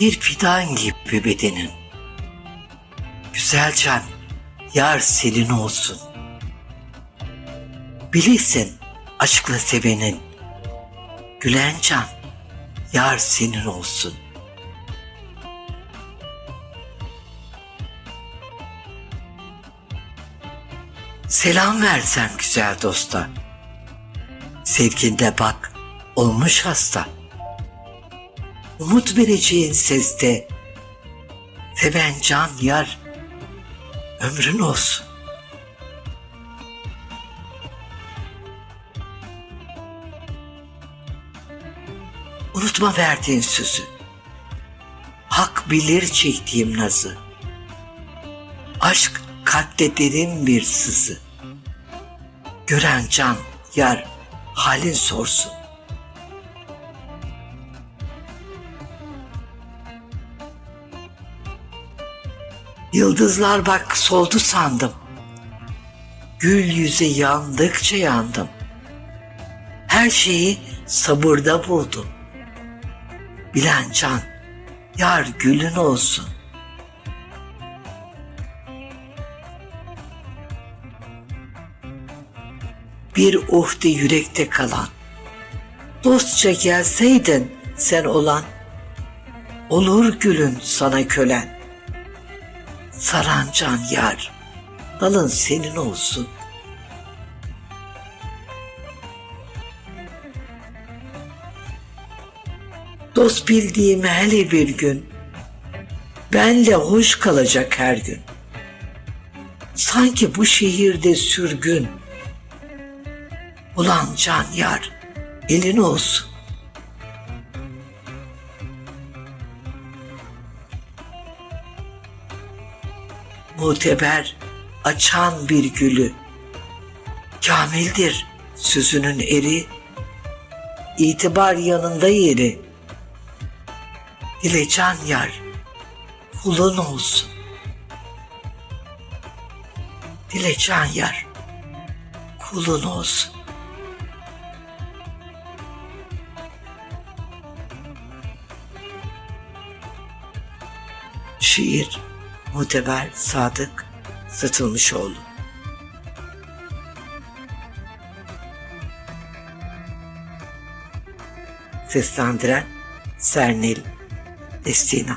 Bir fidan gibi bedenin. Güzel can, yar senin olsun. Bilirsin aşkla sevenin. Gülen can, yar senin olsun. Selam versem güzel dosta. Sevginde bak, olmuş hasta. Umut vereceğin seste, seven can yar, ömrün olsun. Unutma verdiğin sözü. Hak bilir çektiğim nazı. Aşk kalpte derin bir sızı. Gören can, yar, halin sorsun. Yıldızlar bak soldu sandım. Gül yüze yandıkça yandım. Her şeyi sabırda buldum. Bilen can, yar gülün olsun. Bir uhde yürekte kalan. Dostça gelseydin sen olan. Olur gülün sana kölen. Saran can yar, dalın senin olsun. Dost bildiğim hele bir gün, benle hoş kalacak her gün. Sanki bu şehirde sürgün, ulan can yar, elin olsun. Muteber açan bir gülü. Kamildir sözünün eri, itibar yanında yeri. Dile can yar, kulun olsun. Dile can yar, kulun olsun. Şiir Muteber Sadık Satılmışoğlu Seslendiren Sernil Destina